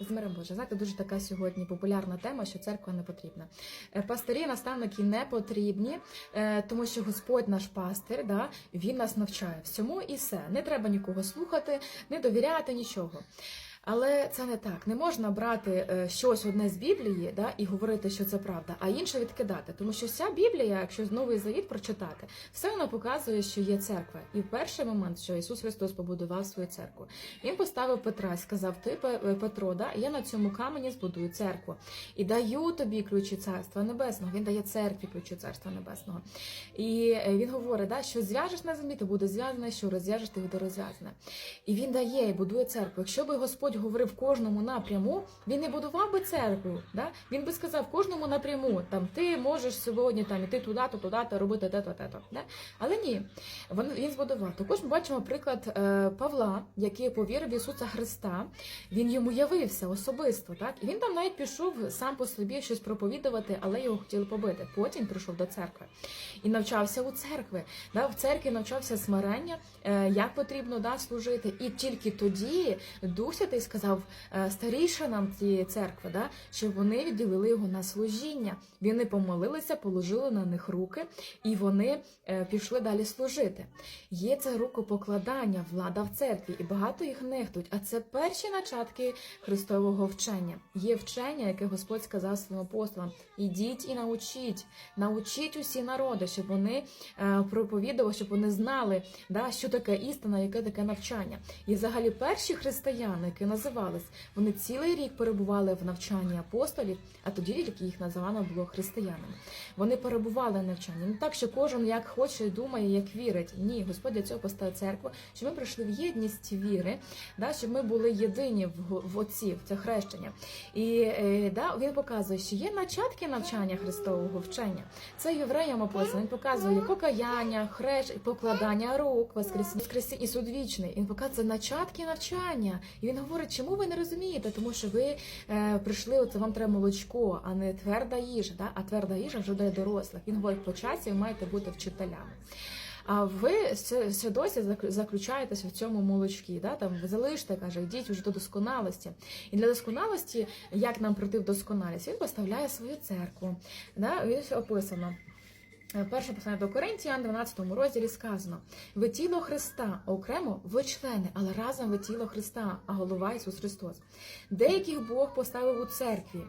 З миром Боже, знаєте, дуже така сьогодні популярна тема, що церква не потрібна. Е, Пастирі, наставники не потрібні, е, тому що Господь наш пастир, да, він нас навчає всьому і все. Не треба нікого слухати, не довіряти нічого. Але це не так. Не можна брати е, щось одне з Біблії да, і говорити, що це правда, а інше відкидати. Тому що вся Біблія, якщо новий завіт прочитати, все воно показує, що є церква. І в перший момент, що Ісус Христос побудував свою церкву, Він поставив Петра і сказав: Ти е, Петро, да, я на цьому камені збудую церкву і даю тобі ключі царства небесного. Він дає церкві ключі царства небесного. І е, він говорить, да, що зв'яжеш на землі, то буде зв'язане, що розв'яжеш, то буде розв'язане. І він дає і будує церкву. Якщо би Господь говорив кожному напряму, він не будував би церкву. Да? Він би сказав кожному напряму, там ти можеш сьогодні там іти туди, то туди, то робити те-то, те-то. Да? Але ні, він, він збудував. Також ми бачимо приклад е, Павла, який повірив в Ісуса Христа. Він йому явився особисто, так і він там навіть пішов сам по собі щось проповідувати, але його хотіли побити. Потім прийшов до церкви і навчався у церкви. Да? В церкві навчався смирення, е, як потрібно да, служити. І тільки тоді Дух Святий сказав е, старішинам цієї церкви, да, щоб вони відділили його на служіння. Вони помолилися, положили на них руки, і вони е, пішли далі служити. Є це рукопокладання, влада в церкві, і багато їх нехтуть. А це перші начатки Христового вчення. Є вчення, яке Господь сказав своїм апостолам: ідіть і научіть, научіть усі народи, щоб вони е, проповідували, щоб вони знали, да, що таке істина, яке таке навчання. І взагалі перші християни, які називались, вони цілий рік перебували в навчанні апостолів, а тоді тільки їх називано було християнами. Вони перебували в навчанні. Не так, що кожен як хоче, думає, як вірить. Ні, Господь для цього поставив церкву, щоб ми прийшли в єдність віри, да, щоб ми були єдині в, в отці, в це хрещення. І е, да, він показує, що є начатки навчання Христового вчення. Це євреям описано. Він показує покаяння, хрещ, покладання рук, воскресіння, воскресіння і суд вічний. Він показує начатки навчання. І він говорить, чому ви не розумієте? Тому що ви е, прийшли, оце вам треба молочко, а не тверда їжа. Да? А тверда їжа вже для дорослих. Він говорить, по часі ви маєте бути вчителями. А ви ще досі зак- заключаєтесь в цьому молочкі. Да? Там залиште, каже, йдіть вже до досконалості. І для досконалості, як нам прийти в досконалість, він поставляє свою церкву. Да? І описано. Е, Перше послання до Коринтіян, 12 розділі сказано: ви тіло Христа, окремо ви члени, але разом ви тіло Христа, а голова Ісус Христос. Деяких Бог поставив у церкві.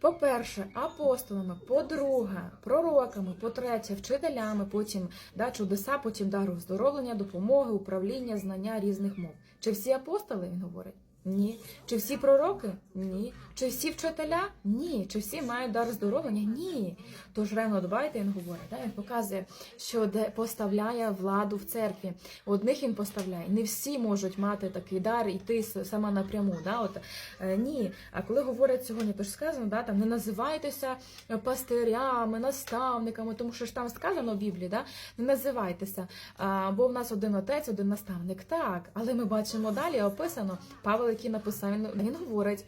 По-перше, апостолами, по-друге, пророками, по-третє, вчителями, потім да, чудеса, потім дару оздоровлення, допомоги, управління, знання різних мов. Чи всі апостоли, він говорить? Ні. Чи всі пророки? Ні. Чи всі вчителя? Ні. Чи всі мають дар здоровлення? Ні. Тож ревно дбайте, він говорить. Да? Він показує, що де поставляє владу в церкві. Одних він поставляє. Не всі можуть мати такий дар йти с- саме напряму. Да? От, е, ні. А коли говорять сьогодні, то ж сказано, да, там не називайтеся пастирями, наставниками, тому що ж там сказано в Біблії, да? не називайтеся. А, бо в нас один отець, один наставник. Так, але ми бачимо далі описано. Павел, який написав, він, він говорить: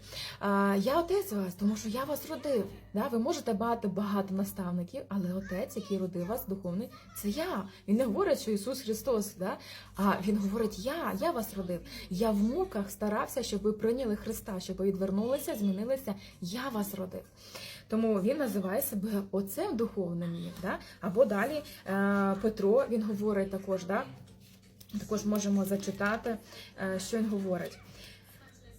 Я отець вас, тому що я вас родив. Да? Ви можете багато багато наставників, але отець, який родив вас, духовний, це я. Він не говорить, що Ісус Христос, да? а Він говорить: Я, я вас родив. Я в муках старався, щоб ви прийняли Христа, щоб ви відвернулися, змінилися. Я вас родив. Тому він називає себе отцем духовним. Да? Або далі е, Петро він говорить також, да? також можемо зачитати, е, що він говорить.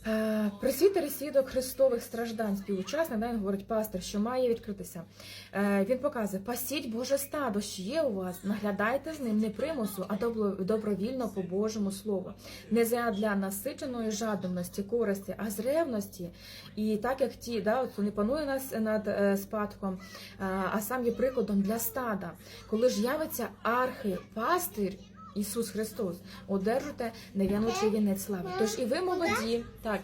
Е, Присвітер свідок Христових страждань, співучасник, да, він говорить пастир, що має відкритися. Е, Він показує: пасіть Боже стадо, що є у вас, наглядайте з ним не примусу, а добро- добровільно по Божому слову. Не для насиченої жадності, користі, а з ревності. І так як ті, да, от не панує нас над е, спадком, а сам є прикладом для стада. Коли ж явиться архипастир, Ісус Христос, одержите нев'янучий вінець слави. Тож і ви молоді, так.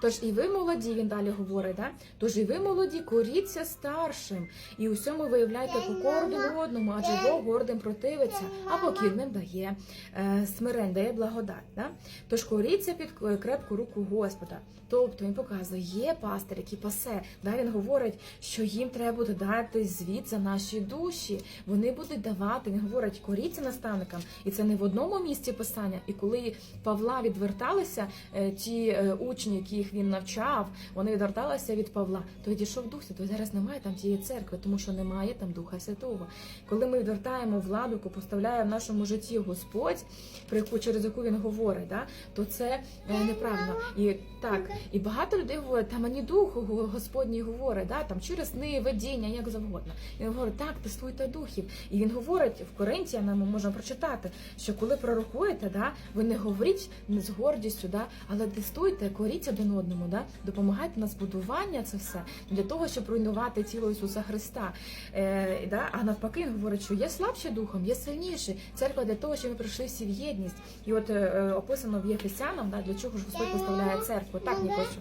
Тож і ви молоді, він далі говорить, да? Тож і ви молоді, коріться старшим, і усьому виявляйте покору один одному, адже Бог гордим противиться, а покірним дає е, смирень, дає благодать. Да? Тож коріться під крепку руку Господа. Тобто він показує, є пастир, який пасе. Да? Він говорить, що їм треба буде дати звіт за наші душі. Вони будуть давати. Він говорить, коріться наставникам, і це не в одному місці писання. І коли Павла відверталися, е, ті е, учні, яких він навчав, вони відверталися від Павла. То дійшов Дух Святий. Зараз немає там тієї церкви, тому що немає там Духа Святого. Коли ми відвертаємо владу, яку поставляє в нашому житті Господь, про яку через яку він говорить, да, то це е, неправильно. І так, і багато людей говорять, та мені дух Господній говорить, да, там через сни, видіння, як завгодно. І він говорить, так, тестуйте духів. І він говорить в Коринтіянам, ми можемо прочитати, що коли пророкуєте, да, ви не говоріть не з гордістю, да, але тестуйте, коріть один одному, да, допомагайте на збудування це все для того, щоб руйнувати тіло Ісуса Христа. Е, да, а навпаки, він говорить, що є слабший духом, є сильніші. Церква для того, щоб ми прийшли всі в єдність. І от е, е, описано в Єфесянам, да, для чого ж Господь поставляє церкву. Так, Нікошу?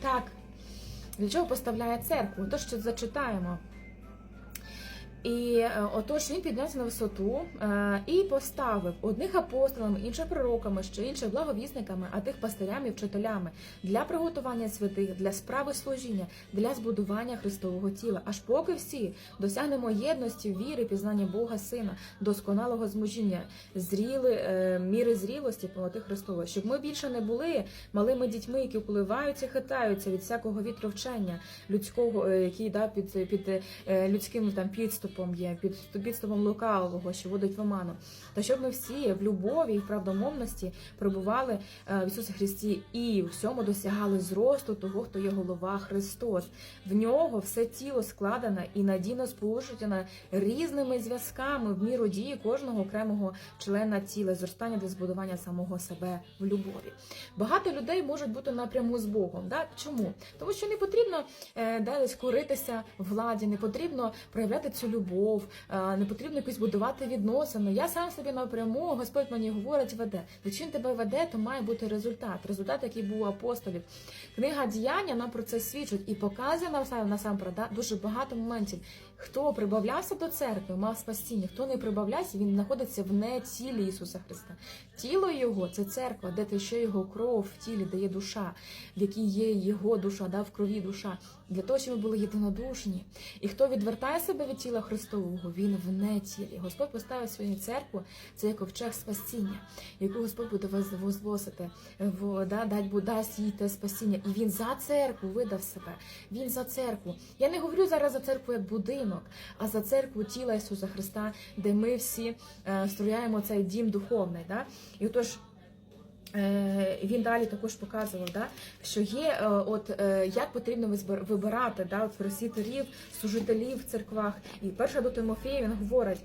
Так. Для чого поставляє церкву? То, що зачитаємо. І е, отож він піднявся на висоту е, і поставив одних апостолами, інших пророками, ще інших благовісниками, а тих пастирями вчителями для приготування святих, для справи служіння, для збудування Христового тіла. Аж поки всі досягнемо єдності, віри, пізнання Бога Сина, досконалого змужіння, зріли е, міри зрілості повноти Христової, щоб ми більше не були малими дітьми, які впливаються, хитаються від всякого вітру вчення людського, який да під під людським там підступом є, під підступом лукавого, що водить в оману. Та щоб ми всі в любові і в правдомовності перебували е, в Ісусі Христі і в всьому досягали зросту того, хто є голова Христос. В нього все тіло складене і надійно сполучене різними зв'язками в міру дії кожного окремого члена тіла, зростання для збудування самого себе в любові. Багато людей можуть бути напряму з Богом. Да? Чому? Тому що не потрібно е, десь куритися владі, не потрібно проявляти цю любов, е, не потрібно якось будувати відносини. Я сам собі напряму, Господь мені говорить, веде. Якщо чим тебе веде, то має бути результат. Результат, який був у апостолів. Книга діяння нам про це свідчить і показує нам сам- насамперед дуже багато моментів. Хто прибавлявся до церкви, мав спасіння, хто не прибавлявся, він знаходиться в не тілі Ісуса Христа. Тіло Його це церква, де те, що його кров в тілі, де є душа, в якій є його душа, да, в крові душа, для того, щоб ми були єдинодушні. І хто відвертає себе від тіла Христового, він в не тілі. Господь поставив свою церкву, це як ковчег спасіння, яку Господь буде воз- возвосити, в, да, дать, дасть їй те спасіння. І він за церкву видав себе. Він за церкву. Я не говорю зараз за церкву як будинок, а за церкву тіла Ісуса Христа, де ми всі е, строяємо цей дім духовний. Да? І отож. Е, Він далі також показував, да, що є, е, от як потрібно вибирати да, от просвітерів, служителів в церквах. І перша до Тимофія він говорить.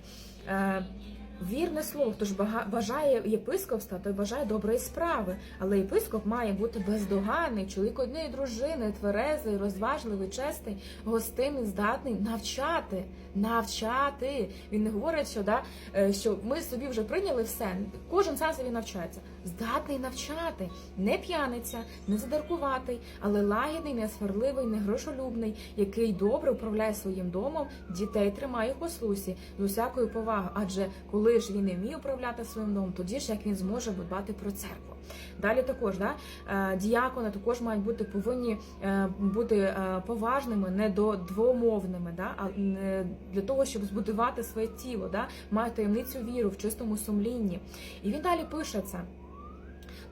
Вірне слово, хто ж бажає єпископства, той бажає доброї справи. Але єпископ має бути бездоганний, чоловік однієї дружини, тверезий, розважливий, чесний, гостинний, здатний навчати. Навчати. Він не говорить, що да, е, що ми собі вже прийняли все. Кожен сам собі навчається. Здатний навчати, не п'яниця, не задаркуватий, але лагідний, не сварливий, не грошолюбний, який добре управляє своїм домом, дітей тримає в послусі з усякою повагою. Адже коли ж він не вміє управляти своїм домом, тоді ж як він зможе дбати про церкву. Далі також да, е, діякони також мають бути повинні е, бути е, поважними, не до двомовними, да, а для того, щоб збудувати своє тіло, да, мають таємницю віру в чистому сумлінні. І він далі пише це.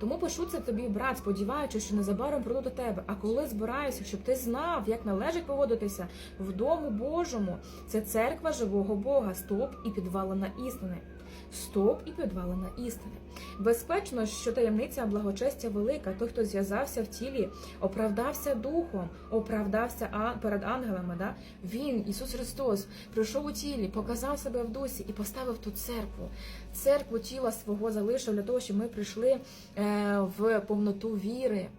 Тому пишу це тобі, брат, сподіваючись, що незабаром прийду до тебе. А коли збираюся, щоб ти знав, як належить поводитися в дому Божому, це церква живого Бога, стоп і підвалена істини. Стоп і підвалена істини. Безпечно, що таємниця благочестя велика. Той, хто зв'язався в тілі, оправдався духом, оправдався перед ангелами. Да? Він, Ісус Христос, прийшов у тілі, показав себе в дусі і поставив ту церкву. Церкву тіла свого залишив для того, щоб ми прийшли е, в повноту віри.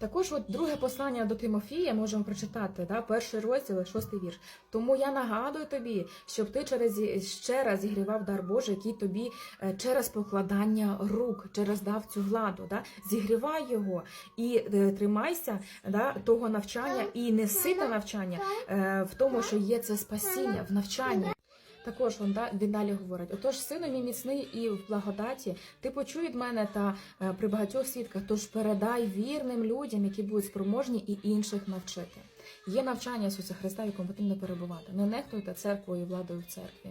Також от друге послання до Тимофія можемо прочитати, да, перший розділ, шостий вірш. Тому я нагадую тобі, щоб ти через ще раз зігрівав дар Божий, який тобі е, через покладання рук, через дав цю владу. Да, зігрівай його і е, тримайся да, того навчання, і неси те навчання е, в тому, що є це спасіння в навчанні. Також він, да- він далі говорить: отож, сину мій міцний і в благодаті, ти почуй від мене та е, при багатьох свідках, тож передай вірним людям, які будуть спроможні і інших навчити. Є навчання Ісуса Христа, в якому потрібно перебувати. Не нехтуйте церквою і владою в церкві.